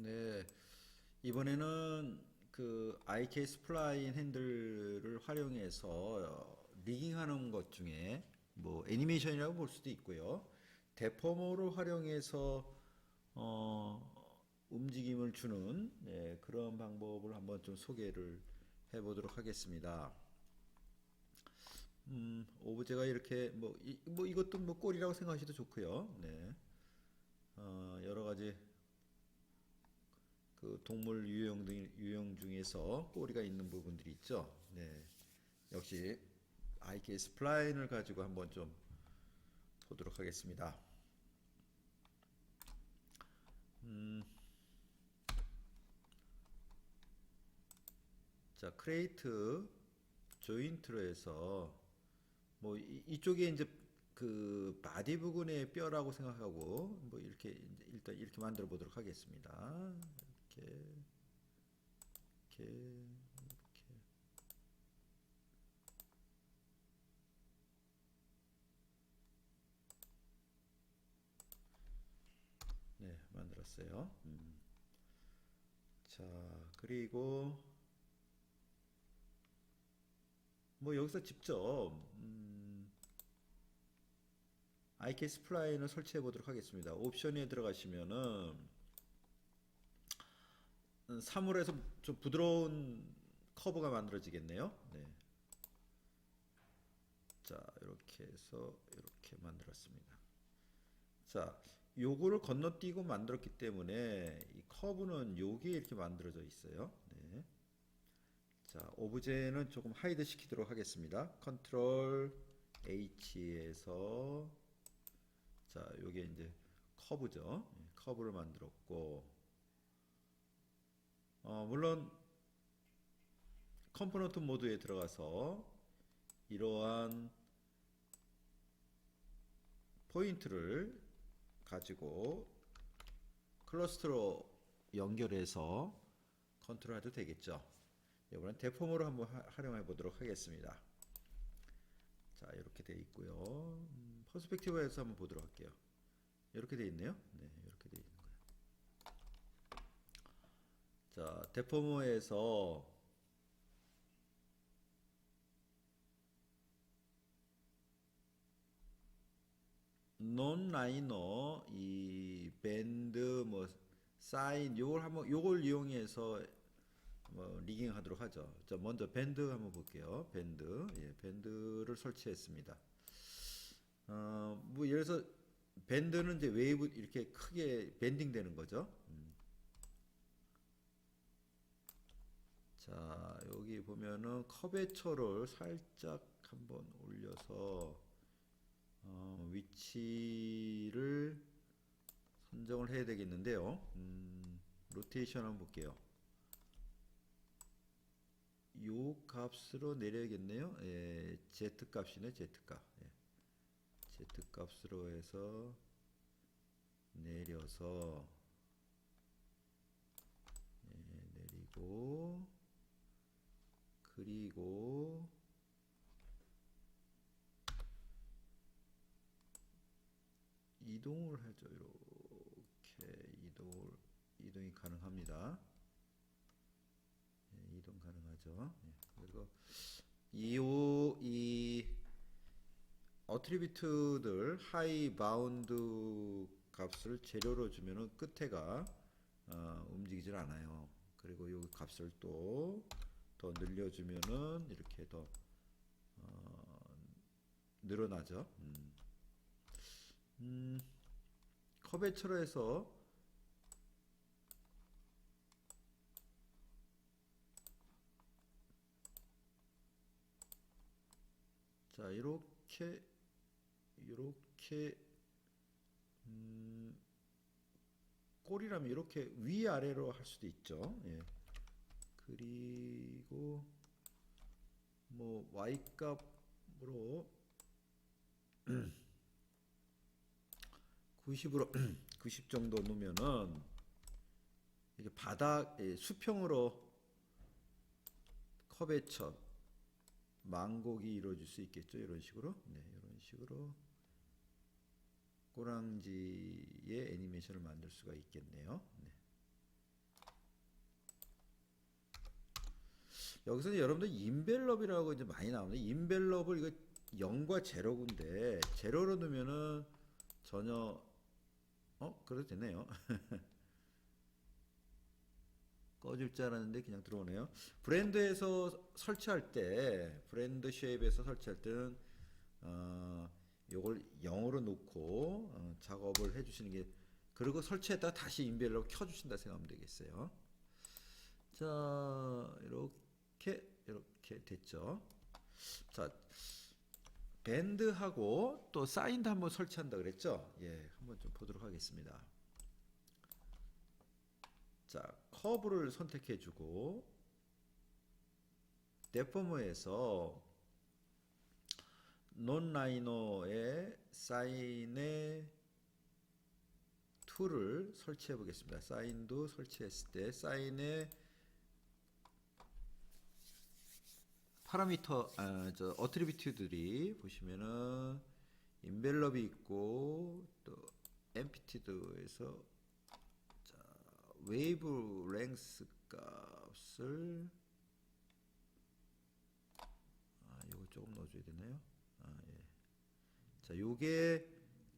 네. 이번에는 그 IK 스플라인 핸들을 활용해서 어, 리깅하는 것 중에 뭐 애니메이션이라고 볼 수도 있고요. 데포머를 활용해서 어, 움직임을 주는 네, 그런 방법을 한번 좀 소개를 해보도록 하겠습니다. 음, 오브제가 이렇게 뭐, 이, 뭐 이것도 뭐 꼴이라고 생각하셔도 좋고요. 네. 어, 여러 가지 그 동물 유형 등 유형 중에서 꼬리가 있는 부분들이 있죠. 네. 역시 IK 스플라인을 가지고 한번 좀 보도록 하겠습니다. 음. 자, 크레이트 조인트로 해서 뭐 이, 이쪽에 이제 그 바디 부분의 뼈라고 생각하고 뭐 이렇게 일단 이렇게 만들어 보도록 하겠습니다. 이렇게 이렇게 이렇게 네 만들었어요. 음. 자 그리고 뭐 여기서 직접 음, IK 스플라인을 설치해 보도록 하겠습니다. 옵션에 들어가시면은 음, 사물에서 좀 부드러운 커브가 만들어지겠네요. 네. 자, 이렇게 해서 이렇게 만들었습니다. 자, 요거를 건너뛰고 만들었기 때문에 이 커브는 요게 이렇게 만들어져 있어요. 네. 자, 오브제는 조금 하이드 시키도록 하겠습니다. 컨트롤 H에서 자, 요게 이제 커브죠. 예, 커브를 만들었고 어, 물론 컴포넌트 모드에 들어가서 이러한 포인트를 가지고 클러스터로 연결해서 컨트롤해도 되겠죠. 이번엔 대폼으로 한번 하- 활용해 보도록 하겠습니다. 자, 이렇게 돼 있고요. 음, 퍼스펙티브에서 한번 보도록 할게요. 이렇게 돼 있네요. 네, 이렇게 돼 있는 거예요. 자, 데포머에서 논 라이너 이 밴드 뭐 사인 요걸 한번 요걸 이용해서 뭐 리깅 하도록 하죠. 자, 먼저 밴드 한번 볼게요. 밴드. 예, 밴드를 설치했습니다. 어, 뭐 예를 들어서 밴드는 이제 웨이브 이렇게 크게 밴딩 되는 거죠. 음. 자, 여기 보면은 커베처를 살짝 한번 올려서 어, 위치를 선정을 해야 되겠는데요. 음, 로테이션 한번 볼게요. 요 값으로 내려야겠네요. 예, Z 값이네, Z 값. 예. Z 값으로 해서 내려서 예, 내리고 그리고 이동을 하죠. 이렇게 이동을 이동이 가능합니다. 예, 이동 가능하죠. 예, 그리고 이오 이 어트리뷰트들 하이 바운드 값을 재료로 주면은 끝에가 어, 움직이질 않아요. 그리고 이 값을 또 더 늘려주면은 이렇게 더 어, 늘어나죠. 음. 음, 커베처로 해서 자 이렇게 이렇게 음, 꼴이라면 이렇게 위아래로 할 수도 있죠. 예. 그리고 뭐 y 값으로 90으로 90 정도 놓으면은 이게 바닥 예, 수평으로 커베처 망곡이 이루어질 수 있겠죠. 이런 식으로. 네, 이런 식으로 꼬랑지의 애니메이션을 만들 수가 있겠네요. 네. 여기서 는 여러분들 인벨럽이라고 이제 많이 나오는데 인벨럽을 이거 0과 제로인데 제로로 넣으면은 전혀 어 그래도 되네요. 꺼질 줄 알았는데 그냥 들어오네요. 브랜드에서 설치할 때 브랜드 쉐입에서 설치할 때는 어 요걸 0으로 놓고 어, 작업을 해 주시는 게 그리고 설치했다가 다시 인벨럽 켜 주신다 생각하면 되겠어요. 자 이렇게 이렇게 됐죠. 자 밴드하고 또 사인도 한번 설치한다 그랬죠. 예, 한번 좀 보도록 하겠습니다. 자 커브를 선택해 주고 데포머에서 논라이너의 사인의 툴을 설치해 보겠습니다. 사인도 설치했을 때 사인의 파라미터 아, 저 어트리뷰트들이 보시면은 인벨럽이 있고 또 엠피티드에서 자 웨이브 랭스 값을 아 이거 조금 넣어줘야 되나요? 아 예. 자 요게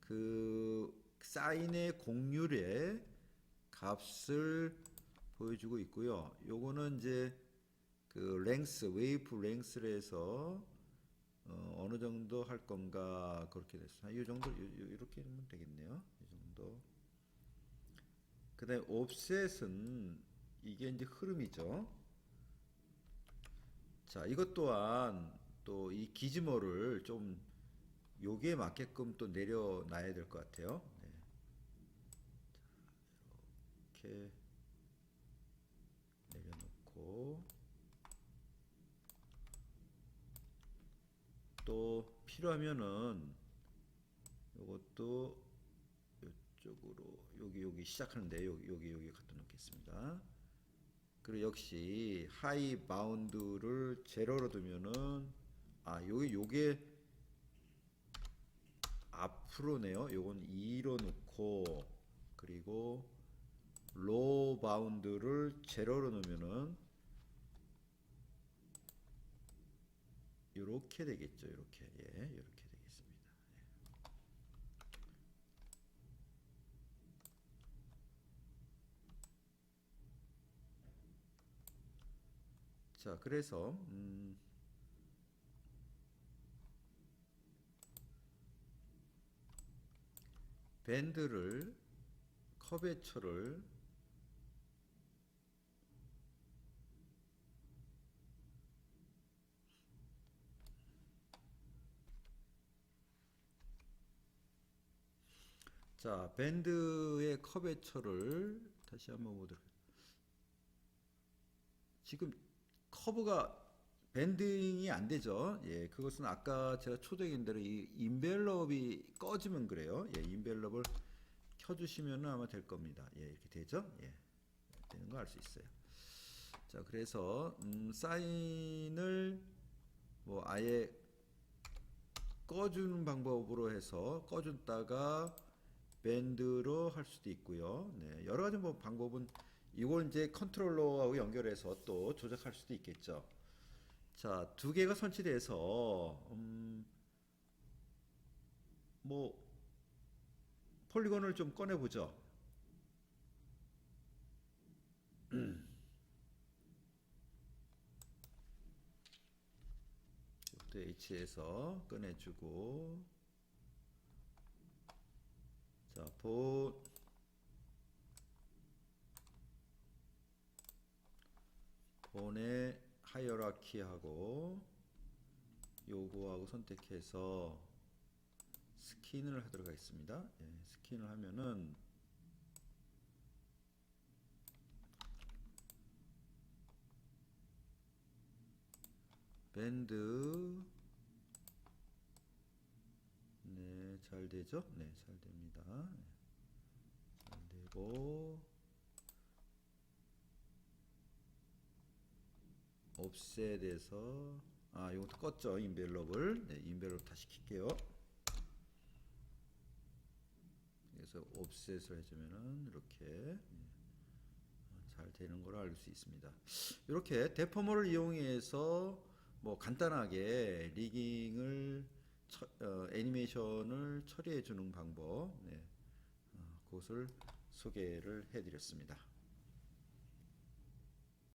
그 사인의 공률의 값을 보여주고 있고요. 요거는 이제 그 랭스 웨이브 랭스를 해서 어, 어느 정도 할 건가 그렇게 됐어요. 이 정도 이렇게 하면 되겠네요. 이 정도. 그다음에 옵셋은 이게 이제 흐름이죠. 자, 이것 또한 또 이 기즈모를 좀 요게 맞게끔 또 내려놔야 될 것 같아요. 네. 자, 이렇게 내려놓고 또 필요하면은 요것도 이쪽으로 여기 여기 시작하는데 여기 여기 여기 갖다 놓겠습니다. 그리고 역시 하이 바운드를 제로로 두면은 아 요게 요게 앞으로네요. 요건 2로 놓고 그리고 로 바운드를 제로로 놓으면은 요렇게 되겠죠. 요렇게. 예, 요렇게 되겠습니다. 예. 자, 그래서 음 밴드를 커베처를 자, 밴드의 커베처를 다시 한번 보도록 지금 커브가 밴딩이 안 되죠. 예, 그것은 아까 제가 초대인 대로 이 인벨럽이 꺼지면 그래요. 예, 인벨럽을 켜주시면 아마 될 겁니다. 예, 이렇게 되죠. 예, 되는 거 알 수 있어요. 자, 그래서 음, 사인을 뭐 아예 꺼주는 방법으로 해서 꺼줬다가 밴드로 할 수도 있고요. 네, 여러 가지 뭐 방법은 이걸 이제 컨트롤러하고 연결해서 또 조작할 수도 있겠죠. 자, 두 개가 설치돼서 음, 뭐 폴리곤을 좀 꺼내 보죠. 이것도 H에서 꺼내주고 자, 본 본의 하이어라키하고 요거하고 선택해서 스킨을 하도록 하겠습니다. 예, 스킨을 하면은 밴드 네, 잘 되죠? 네, 잘 됩니다. 네, 잘 되고 옵셋에서 아, 이것도 껐죠. 인벨롭을. 네, 인벨롭 다시 킬게요. 그래서 옵셋을 해주면은 이렇게 네, 잘 되는 걸 알 수 있습니다. 이렇게 데포머를 이용해서 뭐 간단하게 리깅을 처- 어, 애니메이션을 처리해 주는 방법 네. 어, 그것을 소개를 해드렸습니다.